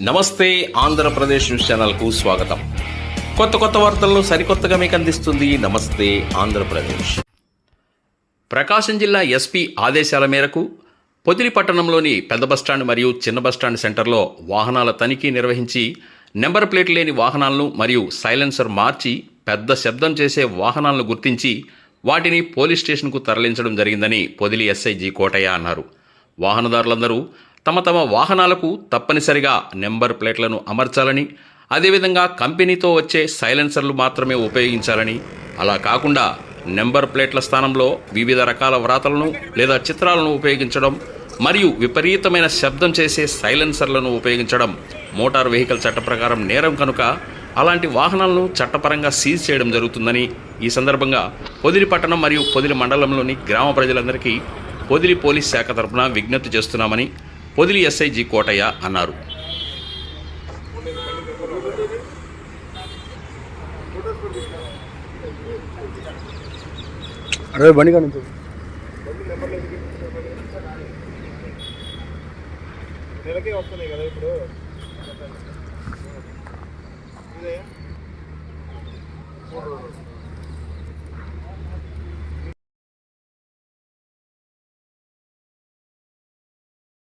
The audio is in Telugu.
నమస్తే ఆంధ్రప్రదేశ్ న్యూస్ ఛానల్కు స్వాగతం. కొత్త కొత్త వార్తలను సరికొత్తగా మీకు అందిస్తుంది నమస్తే ఆంధ్రప్రదేశ్. ప్రకాశం జిల్లా ఎస్పీ ఆదేశాల మేరకు పొదిలి పట్టణంలోని పెద్ద బస్టాండ్ మరియు చిన్న బస్టాండ్ సెంటర్లో వాహనాల తనిఖీ నిర్వహించి నెంబర్ ప్లేట్ లేని వాహనాలను మరియు సైలెన్సర్ మార్చి పెద్ద శబ్దం చేసే వాహనాలను గుర్తించి వాటిని పోలీస్ స్టేషన్కు తరలించడం జరిగిందని పొదిలి ఎస్ఐజి కోటయ్య అన్నారు. వాహనదారులందరూ తమ తమ వాహనాలకు తప్పనిసరిగా నెంబర్ ప్లేట్లను అమర్చాలని అదేవిధంగా కంపెనీతో వచ్చే సైలెన్సర్లు మాత్రమే ఉపయోగించాలని. అలా కాకుండా నెంబర్ ప్లేట్ల స్థానంలో వివిధ రకాల వ్రాతలను లేదా చిత్రాలను ఉపయోగించడం మరియు విపరీతమైన శబ్దం చేసే సైలెన్సర్లను ఉపయోగించడం మోటార్ వెహికల్ చట్ట ప్రకారం నేరం కనుక అలాంటి వాహనాలను చట్టపరంగా సీజ్ చేయడం జరుగుతుందని ఈ సందర్భంగా పొదిలి పట్టణం మరియు పొదిలి మండలంలోని గ్రామ ప్రజలందరికీ పొదిలి పోలీస్ శాఖ తరఫున విజ్ఞప్తి చేస్తున్నామని పొదిలి ఎస్ఐ జి కోటయ్య అన్నారు. అరే బండి కానీ నెలకే వస్తున్నాయి కదా ఇప్పుడు. ఇదే?